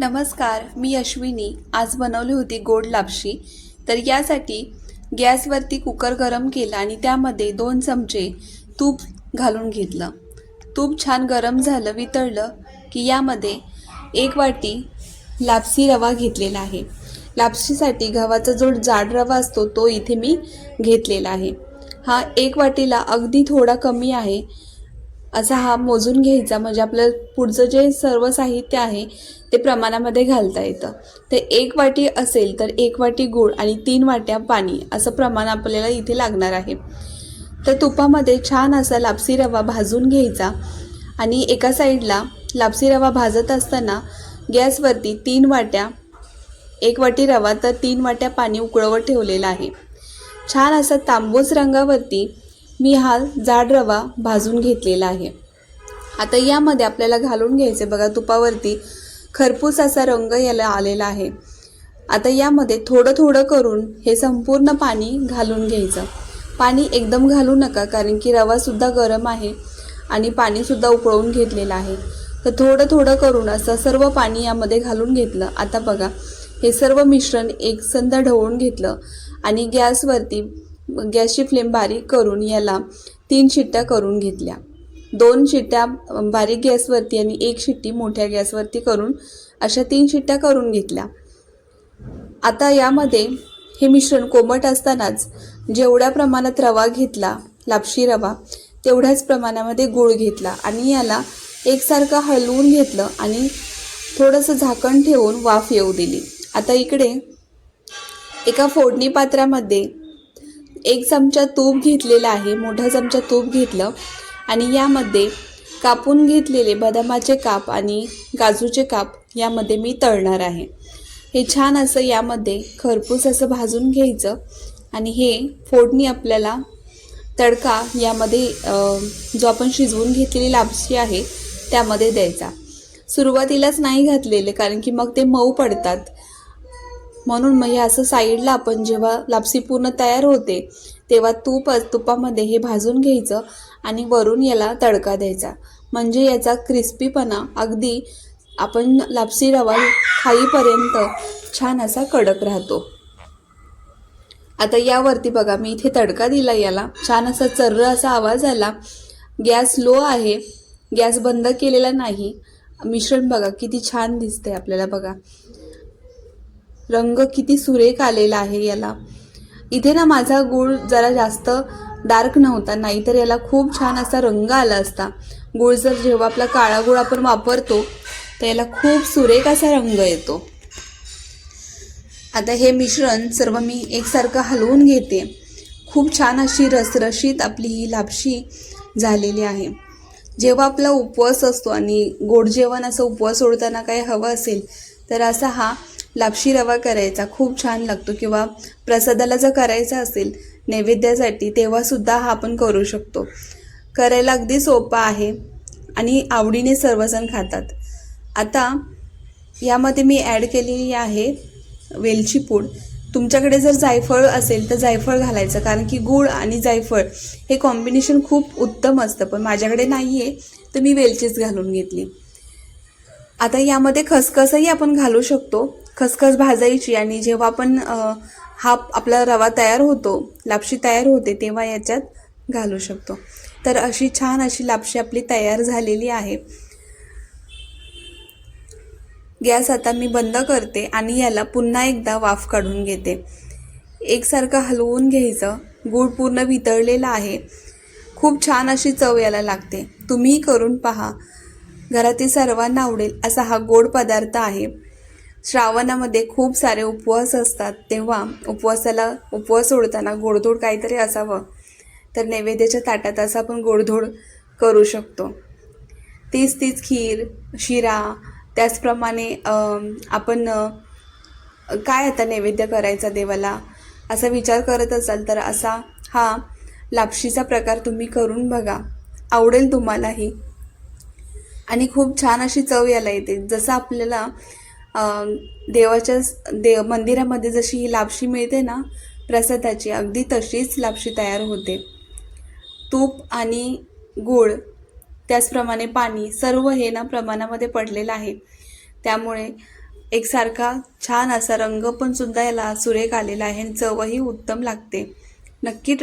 नमस्कार मी अश्विनी. आज बनवली होती गोड लापशी. तर यासाठी गॅसवरती कुकर गरम केला आणि त्यामध्ये दोन चमचे तूप घालून घेतलं. तूप छान गरम झालं वितळलं की यामध्ये एक वाटी लापसी रवा घेतलेला आहे. लापशीसाठी गव्हाचा जो जाड रवा असतो तो इथे मी घेतलेला आहे. हा एक वाटीला अगदी थोडा कमी आहे. असा हा मोजून घ्यायचा. म्हणजे आपलं पुढचं जे सर्व साहित्य आहे ते प्रमाणामध्ये घालता येतं. ते एक वाटी असेल तर एक वाटी गूळ आणि तीन वाट्या पाणी असं प्रमाण आपल्याला इथे लागणार आहे. तर तुपामध्ये छान असा लापसी रवा भाजून घ्यायचा आणि एका साईडला लापसी रवा भाजत असताना गॅसवरती तीन वाट्या एक वाटी रवा तर तीन वाट्या पाणी उकळवत ठेवलेलं आहे. छान असा तांबूस रंगावरती मी हा जाड रवा भाजून घेतलेला आहे. आता यामध्ये आपल्याला घालून घ्यायचे बघा तुपावरती खरपूस असा रंग याला आलेला आहे. आता यामध्ये थोडं थोडं करून हे संपूर्ण पाणी घालून घ्यायचं. पाणी एकदम घालू नका कारण की रवासुद्धा गरम आहे आणि पाणीसुद्धा उकळवून घेतलेलं आहे. तर थोडं थोडं करून असं सर्व पाणी यामध्ये घालून घेतलं. आता बघा हे सर्व मिश्रण एकसंध ढवळून घेतलं आणि गॅसवरती गॅसची फ्लेम बारीक करून याला तीन शिट्ट्या करून घेतल्या. दोन शिट्ट्या बारीक गॅसवरती आणि एक शिट्टी मोठ्या गॅसवरती करून अशा तीन शिट्ट्या करून घेतल्या. आता यामध्ये हे मिश्रण कोमट असतानाच जेवढ्या प्रमाणात रवा घेतला लापशी रवा तेवढ्याच प्रमाणामध्ये गूळ घेतला आणि याला एकसारखं हलवून घेतलं आणि थोडंसं झाकण ठेवून वाफ येऊ दिली. आता इकडे एका फोडणी पात्रामध्ये एक चमचा तूप घेतलेला आहे मोठा चमचा तूप घेतलं आणि यामध्ये कापून घेतलेले बदामाचे काप आणि काजूचे काप यामध्ये मी तळणार आहे. हे छान असं यामध्ये खरपूस असं भाजून घ्यायचं आणि हे फोडणी आपल्याला तडका यामध्ये जो आपण शिजवून घेतलेली लापशी आहे त्यामध्ये द्यायचा. सुरुवातीलाच नाही घातलेले कारण की मग ते मऊ पडतात. म्हणून मग हे असं साईडला आपण जेव्हा लापसी पूर्ण तयार होते तेव्हा तूप तुपामध्ये हे भाजून घ्यायचं आणि वरून याला तडका द्यायचा. म्हणजे याचा क्रिस्पीपणा अगदी आपण लापसी रवा खाईपर्यंत छान असा कडक राहतो. आता यावरती बघा मी इथे तडका दिला याला. छान असा चर्र असा आवाज आला. गॅस लो आहे. गॅस बंद केलेला नाही. मिश्रण बघा किती छान दिसते आपल्याला बघा. रंग किती सुरेख आलेला आहे याला. इथे ना माझा गूळ जरा जास्त डार्क नव्हता नाहीतर याला खूप छान असा रंग आला असता. गूळ जर जेव्हा आपला काळा गूळ आपण वापरतो तर याला खूप सुरेख असा रंग येतो. आता हे मिश्रण सर्व मी एकसारखं हलवून घेते. खूप छान अशी रसरशीत आपली ही लापशी झालेली आहे. जेव्हा आपला उपवास असतो आणि गोड जेवण असं उपवास सोडताना काही हवं असेल तर असा हा लापशी रवा करायचा. खूप छान लागतो किंवा प्रसादाला जर करायचा असेल नैवेद्यासाठी तेव्हासुद्धा हा आपण करू शकतो. करायला अगदी सोपा आहे आणि आवडीने सर्वजण खातात. आता यामध्ये मी ॲड केलेली आहे वेलची पूड. तुमच्याकडे जर जायफळ असेल तर जायफळ घालायचं कारण की गूळ आणि जायफळ हे कॉम्बिनेशन खूप उत्तम असतं. पण माझ्याकडे नाही आहे तर मी वेलचीच घालून घेतली. आता यामध्ये खसखसही आपण घालू शकतो. खसखस भाजायची आणि जेव्हा आपण हा आपला रवा तयार होतो लापशी तयार होते तेव्हा याच्यात घालू शकतो. तर अशी छान अशी लापशी आपली तयार झालेली आहे. गॅस आता मी बंद करते आणि याला पुन्हा एकदा वाफ काढून घेते. एकसारखं हलवून घ्यायचं. गूळ पूर्ण वितळलेला आहे. खूप छान अशी चव याला लागते. तुम्ही करून पहा. घरातील सर्वांना आवडेल असा हा गोड पदार्थ आहे. श्रावणामध्ये खूप सारे उपवास असतात. तेव्हा उपवासाला उपवास सोडताना गोडधोड काहीतरी असावं. तर नैवेद्याच्या ताटात असं आपण गोडधोड करू शकतो. तीच तीच खीर शिरा त्याचप्रमाणे आपण काय आता नैवेद्य करायचा देवाला? असा विचार करत असाल तर असा हा लापशीचा प्रकार तुम्ही करून बघा. आवडेल तुम्हालाही. आणि खूप छान अशी चव याला येते. जसं आपल्याला देवाच्या देव मंदिरामध्ये जशी ही लापशी मिळते ना प्रसादाची अगदी तशीच लापशी तयार होते. तूप आणि गूळ त्याचप्रमाणे पाणी सर्व हे ना प्रमाणामध्ये पडलेलं आहे. त्यामुळे एकसारखा छान असा रंग पण सुद्धा याला सुरेख आलेला आहे आणि चवही उत्तम लागते. नक्की